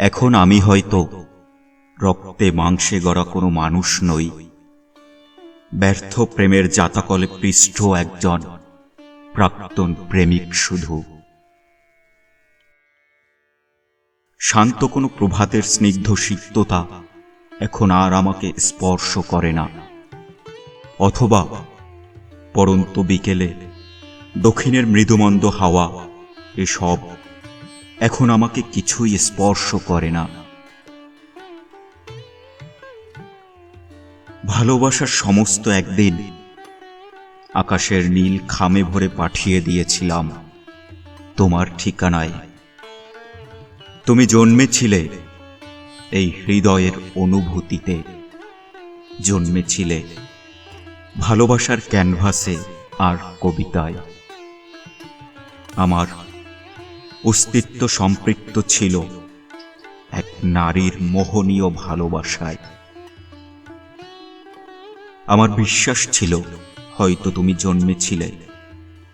এখন আমি হয়তো রক্তে মাংসে গড়া কোনো মানুষ নই। ব্যর্থ প্রেমের জাতাকলে পৃষ্ঠ একজন প্রাক্তন প্রেমিক শুধু। শান্ত কোনো প্রভাতের স্নিগ্ধ সিক্ততা এখন আর আমাকে স্পর্শ করে না। অথবা পরন্ত বিকেলে দক্ষিণের মৃদুমন্দ হাওয়া এসব এখন আমাকে কিছুই স্পর্শ করে না। ভালোবাসার সমস্ত একদিন আকাশের নীল খামে ভরে পাঠিয়ে দিয়েছিলাম তোমার ঠিকানায়। তুমি জন্মেছিলে এই হৃদয়ের অনুভূতিতে। জন্মেছিলে ভালোবাসার ক্যানভাসে আর কবিতায়। আমার অস্তিত্ব সম্পৃক্ত ছিল এক নারীর মোহনীয় ভালোবাসায়। আমার বিশ্বাস ছিল, হয়তো তুমি জন্মেছিলে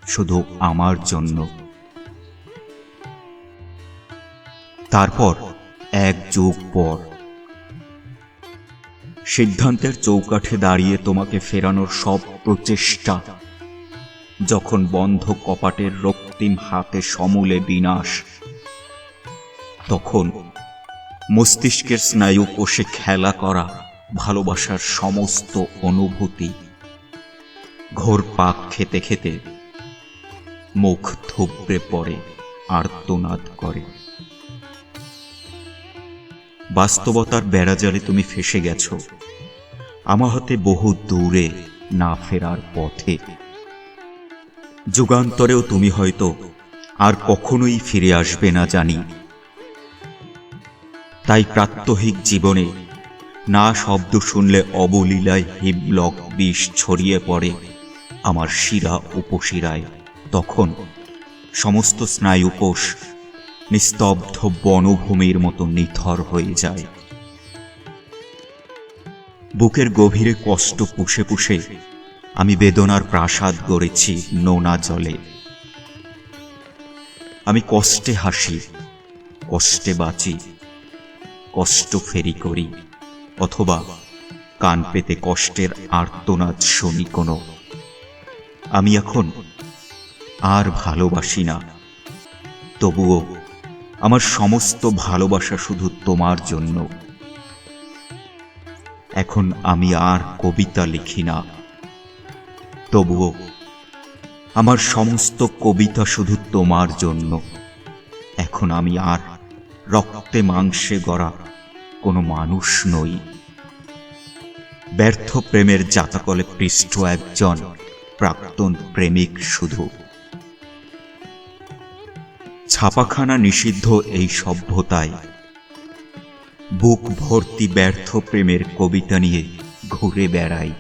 শুধু আমার জন্য। তারপর, এক যুগ পর, সিদ্ধান্তের চৌকাঠে দাঁড়িয়ে তোমাকে ফেরানোর সব প্রচেষ্টা যখন বন্ধ কপাটের রক্তিম হাতে সমূলে বিনাশ, তখন মস্তিষ্কের স্নায়ু কোষে খেলা করা ভালোবাসার সমস্ত অনুভূতি ঘোর পাক খেতে খেতে মুখ থুবড়ে পড়ে, আর্তনাদ করে। বাস্তবতার বেড়াজালে তুমি ফেসে গেছো। আমার হাতে বহু দূরে না ফেরার পথে যুগান্তরেও তুমি হয়তো আর কখনোই ফিরে আসবে না জানি। তাই প্রাত্যহিক জীবনে না শব্দ শুনলে অবলীলায় হিমলক বিষ ছড়িয়ে পড়ে আমার শিরা উপশিরায়। তখন সমস্ত স্নায়ুকোষ নিস্তব্ধ বনভূমির মতো নিথর হয়ে যায়। বুকের গভীরে কষ্ট পুষে পুষে আমি বেদনার প্রাসাদ গড়েছি নোনা জলে। আমি কষ্টে হাসি, কষ্টে বাঁচি, কষ্ট ফেরি করি, অথবা কান পেতে কষ্টের আর্তনাদ শুনি কোনো। আমি এখন আর ভালোবাসি না, তবুও আমার সমস্ত ভালোবাসা শুধু তোমার জন্য। এখন আমি আর কবিতা লিখি না। তবুও আমার সমস্ত কবিতা শুধু তোমার জন্য। এখন আমি আর রক্তে মাংসে গড়া কোনো মানুষ নই। ব্যর্থ প্রেমের জাতাকলে পৃষ্ঠ একজন প্রাক্তন প্রেমিক শুধু। ছাপাখানা নিষিদ্ধ এই সভ্যতায়। বুক ভর্তি ব্যর্থ প্রেমের কবিতা নিয়ে ঘুরে বেড়াই।